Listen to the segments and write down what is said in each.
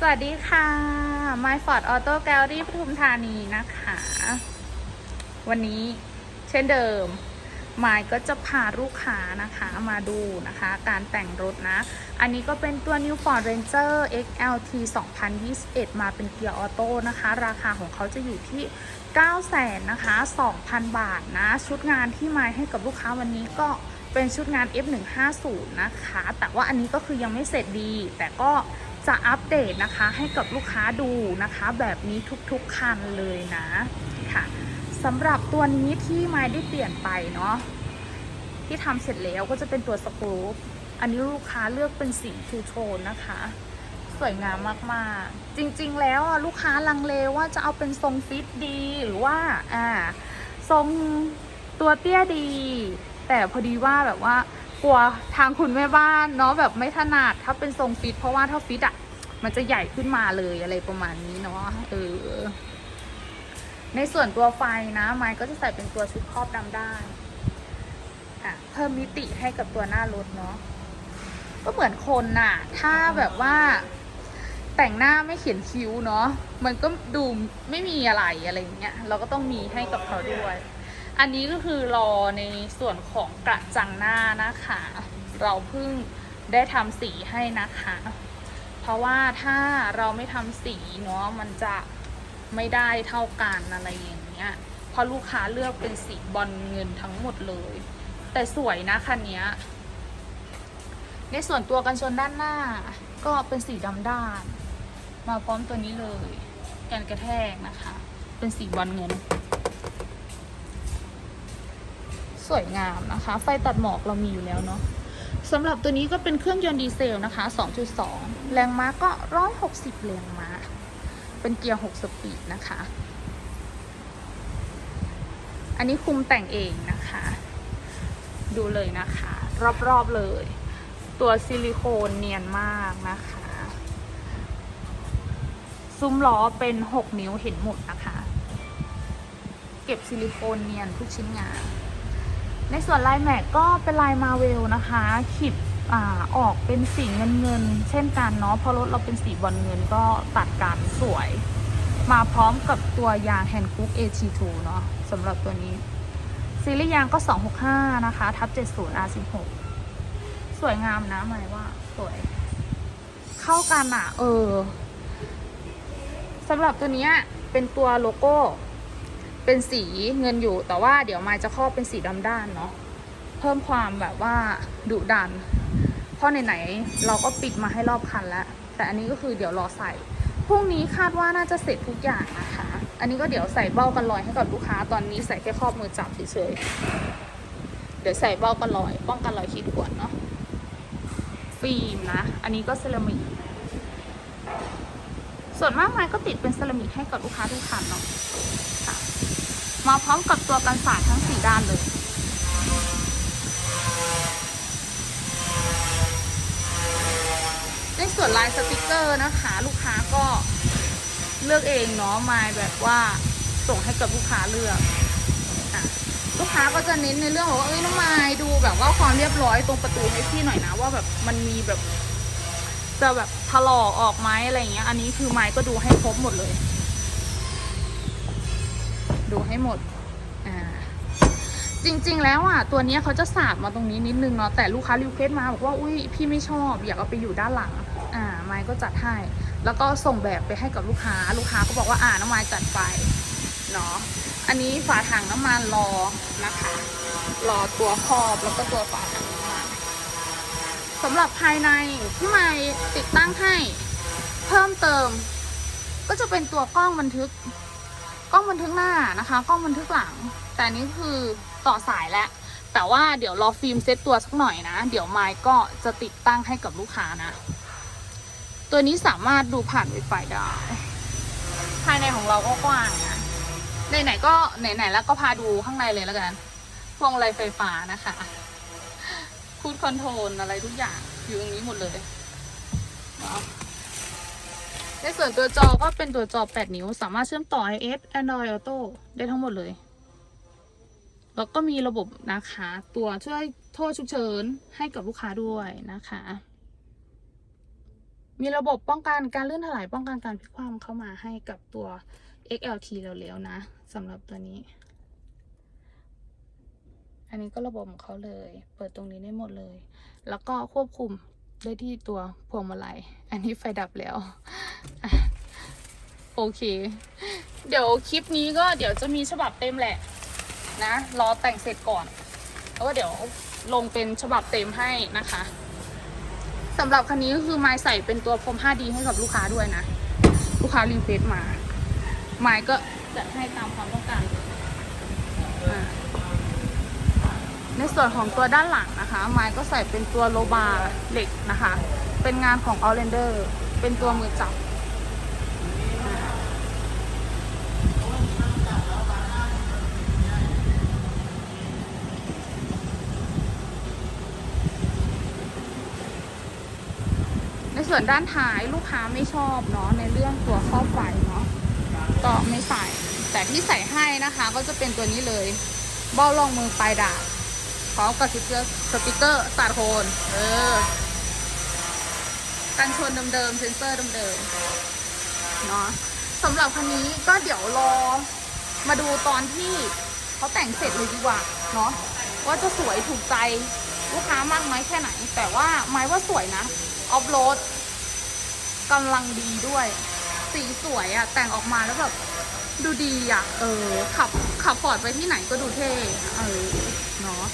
สวัสดีค่ะ My Ford Auto Gallery ปทุมธานีนะคะ วันนี้เช่นเดิมมายก็จะพาลูกค้านะคะมาดูนะคะ การแต่งรถนะ อันนี้ก็เป็นตัว New Ford Ranger XLT 2021 มาเป็นเกียร์ออโต้นะคะ ราคาของเขาจะอยู่ที่ 9 0 0 0 0นะคะ 2,000 บาทนะ ชุดงานที่มายให้กับลูกค้าวันนี้ก็เป็นชุดงาน F150 นะคะ แต่ว่าอันนี้ก็คือยังไม่เสร็จดี แต่ก็ จะอัปเดตนะคะให้กับลูกค้าดูนะคะ แบบนี้ทุกๆคันเลยนะค่ะสำหรับตัวนี้ที่ไม้ได้เปลี่ยนไปเนาะที่ทำเสร็จแล้วก็จะเป็นตัวสกรูปอันนี้ลูกค้าเลือกเป็นสีทูโทนนะคะ สวยงามมากๆ จริงๆแล้วอะลูกค้าลังเลว่าจะเอาเป็นทรงฟิตดีหรือว่าอ่าทรงตัวเตี้ยดี แต่พอดีว่าแบบว่า กลัวทางคุณแม่บ้านเนาะแบบไม่ถนัดถ้าเป็นทรงฟิต เพราะว่าถ้าฟิตอะมันจะใหญ่ขึ้นมาเลยอะไรประมาณนี้เนาะเออในส่วนตัวไฟนะไม้ก็จะใส่เป็นตัวชุดครอบดำด้านอะเพิ่มมิติให้กับตัวหน้ารถเนาะก็เหมือนคนน่ะ ถ้าแบบว่าแต่งหน้าไม่เขียนคิ้วเนาะมันก็ดูไม่มีอะไรอะไรอย่างเงี้ยเราก็ต้องมีให้กับเขาด้วย อันนี้ก็คือรอในส่วนของกระจังหน้านะคะ เราเพิ่งได้ทำสีให้นะคะ เพราะว่าถ้าเราไม่ทำสีเนาะมันจะไม่ได้เท่ากันอะไรอย่างเงี้ยเพราะลูกค้าเลือกเป็นสีบอลเงินทั้งหมดเลย แต่สวยนะคันนี้ในส่วนตัวกันชนด้านหน้า ก็เป็นสีดำด้าน มาพร้อมตัวนี้เลยแกนกระแทกนะคะ เป็นสีบอลเงิน สวยงามนะคะ ไฟตัดหมอกเรามีอยู่แล้วเนาะสำหรับตัวนี้ก็เป็นเครื่องยนต์ดีเซลนะคะ 2.2 แรงม้าก็ 160 แรงม้า เป็นเกียร์ 6 สปีดนะคะ อันนี้คุมแต่งเองนะคะ ดูเลยนะคะ รอบๆเลย ตัวซิลิโคนเนียนมากนะคะ ซุ้มล้อเป็น 6 นิ้วเห็นหมดนะคะ เก็บซิลิโคนเนียนทุกชิ้นงาน ในส่วนลายแม็กก็เป็นลายมาเวลนะคะขีดอ่าออกเป็นสีเงินเงิน เช่นกันเนาะพราะรถเราเป็นสีบอลเงินก็ตัดกันสวย มาพร้อมกับตัวยางแฮนด์คุก AT2 เนาะสำหรับตัวนี้ ซีรีส์ยางก็ 265 นะคะ ทับ 70 R16 สวยงามนะหมายว่าสวย เข้ากันอะ เออสำหรับตัวนี้เป็นตัวโลโก้ เป็นสีเงินอยู่ แต่ว่าเดี๋ยวมายจะครอบเป็นสีดำด้านเนาะเพิ่มความแบบว่าดุดัน เพราะไหนๆเราก็ปิดมาให้รอบคันแล้ว แต่อันนี้ก็คือเดี๋ยวรอใส่พรุ่งนี้คาดว่าน่าจะเสร็จทุกอย่างนะคะ อันนี้ก็เดี๋ยวใส่เบ้ากันลอยให้กับลูกค้าตอนนี้ใส่แค่ครอบมือจับเฉยๆเดี๋ยวใส่เบ้ากันลอย ป้องกันรอยขีดข่วนเนาะฟิล์มนะ อันนี้ก็เซรามิกส่วนมากมายก็ติดเป็นเซรามิกให้กับลูกค้าทุกคันเนาะ มาพร้อมกับตัวกันสาดทั้งสี่ด้านเลยในส่วนลายสติกเกอร์นะคะ ลูกค้าก็เลือกเองเนาะมาแบบว่าส่งให้กับลูกค้าเลือกอลูกค้าก็จะเน้นในเรื่องของว่าเอ้ยน้องไมายดูแบบว่าความเรียบร้อยตรงประตูให้พี่หน่อยนะว่าแบบมันมีแบบจะแบบถลอกออกไหมอะไรอย่างเงี้ย อันนี้คือไม้ก็ดูให้ครบหมดเลย ดูให้หมดอ่าจริง ๆ แล้วอะตัวนี้เขาจะสาดมาตรงนี้นิดนึงเนาะแต่ลูกค้ารีเควสต์มาบอกว่าอุ้ยพี่ไม่ชอบอยากเอาไปอยู่ด้านหลัง อ่าไม้ก็จัดให้ แล้วก็ส่งแบบไปให้กับลูกค้า ลูกค้าก็บอกว่าอ่าน้ำไม้จัดไปเนาะอันนี้ฝาถังน้ำมันรอนะคะ รอตัวครอบแล้วก็ตัวฝาถังน้ำมันสำหรับภายในที่ไม้ติดตั้งให้ เพิ่มเติม ก็จะเป็นตัวกล้องบันทึก กล้องบันทึกหน้านะคะกล้องบันทึกหลัง แต่นี้คือต่อสายแล้วแต่ว่าเดี๋ยวรอฟิล์มเซตตัวสักหน่อยนะ เดี๋ยวไมค์ก็จะติดตั้งให้กับลูกค้านะ ตัวนี้สามารถดูผ่าน Wi-Fi ได้ ภายในของเราก็กว้างนะไหนๆก็ไหนๆแล้วก็พาดูข้างในเลยแล้วกันพวงมาลัยไฟฟ้านะคะคูดคอนโทรลอะไรทุกอย่างอยู่ตรงนี้หมดเลยเในส่วนตัวจอก็เป็นตัวจอ 8 นิ้ว สามารถเชื่อมต่อ iOS Android Auto ได้ทั้งหมดเลย แล้วก็มีระบบนะคะ ตัวช่วยโทษฉุกเฉินให้กับลูกค้าด้วยนะคะ มีระบบป้องกันการลื่นถลายป้องกันการพลิกคว่ำเข้ามาให้กับตัว XLT เร็วๆนะสำหรับตัวนี้ อันนี้ก็ระบบของเขาเลย เปิดตรงนี้ได้หมดเลย แล้วก็ควบคุม ได้ที่ตัวพวงมาลัย อันนี้ไฟดับแล้ว โอเค เดี๋ยวคลิปนี้ก็เดี๋ยวจะมีฉบับเต็มแหละ นะ รอแต่งเสร็จก่อน แล้วก็เดี๋ยวลงเป็นฉบับเต็มให้นะคะสำหรับคันนี้ก็คือไม้ใส่เป็นตัวพรม 5D ให้กับลูกค้าด้วยนะ ลูกค้ารีเควสมา ไม้ก็จะให้ตามความต้องการอ่าใน ส่วนของตัวด้านหลังนะคะ ไม้ก็ใส่เป็นตัวโลบาร์เหล็กนะคะ เป็นงานของ Outlander เป็นตัวมือจับ ในส่วนด้านท้ายลูกค้าไม่ชอบเนาะในเรื่องตัวครอบไฟเนาะก็ไม่ใส่ แต่ที่ใส่ให้นะคะก็จะเป็นตัวนี้เลยเบ้ารองมือปลายดาบ พร้อมกับสติกเกอร์สติกเกอร์สตาร์โคนเออกันชนเดิมๆเซนเซอร์เดิมๆเนาะสำหรับคันนี้ก็เดี๋ยวรอมาดูตอนที่เขาแต่งเสร็จเลยดีกว่าเนาะว่าจะสวยถูกใจลูกค้ามากน้อยแค่ไหน แต่ว่าไม้ว่าสวยนะ ออฟโรดกำลังดีด้วย สีสวยอะแต่งออกมาแล้วแบบดูดีอะเออ ขับขับฟอร์ดไปที่ไหนก็ดูเท่ เออ เนาะ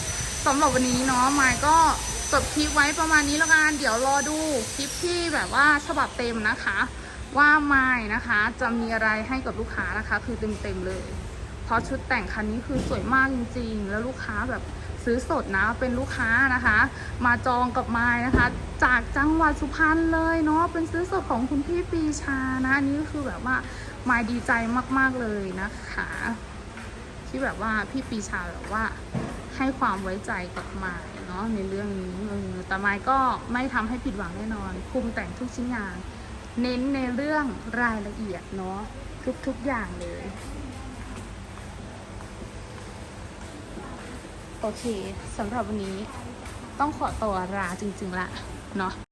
สำหรับวันนี้เนาะมค์ก็จบคลิปไว้ประมาณนี้แล้วกันเดี๋ยวรอดูคลิปที่แบบว่าฉบับเต็มนะคะ ว่าไม้นะคะจะมีอะไรให้กับลูกค้านะคะ คือเต็มๆเลย เพราะชุดแต่งคันนี้คือสวยมากจริง ๆ แล้วลูกค้าแบบซื้อสดนะเป็นลูกค้านะคะ มาจองกับไม้นะคะ จากจังหวัดสุพรรณเลยเนาะเป็นซื้อสดของคุณพี่ปีชานะอันนี้ก็คือแบบว่าไม้ดีใจมากๆเลยนะคะ ที่แบบว่าพี่ปีชาแบบว่า ให้ความไว้ใจกับไม้เนาะในเรื่องนี้เออแต่ไม้ก็ไม่ทำให้ผิดหวังแน่นอนคุมแต่งทุกชิ้นงาน เน้นในเรื่องรายละเอียดเนาะทุกๆอย่างเลย โอเคสำหรับวันนี้ต้องขอตัวลาจริงๆละเนาะ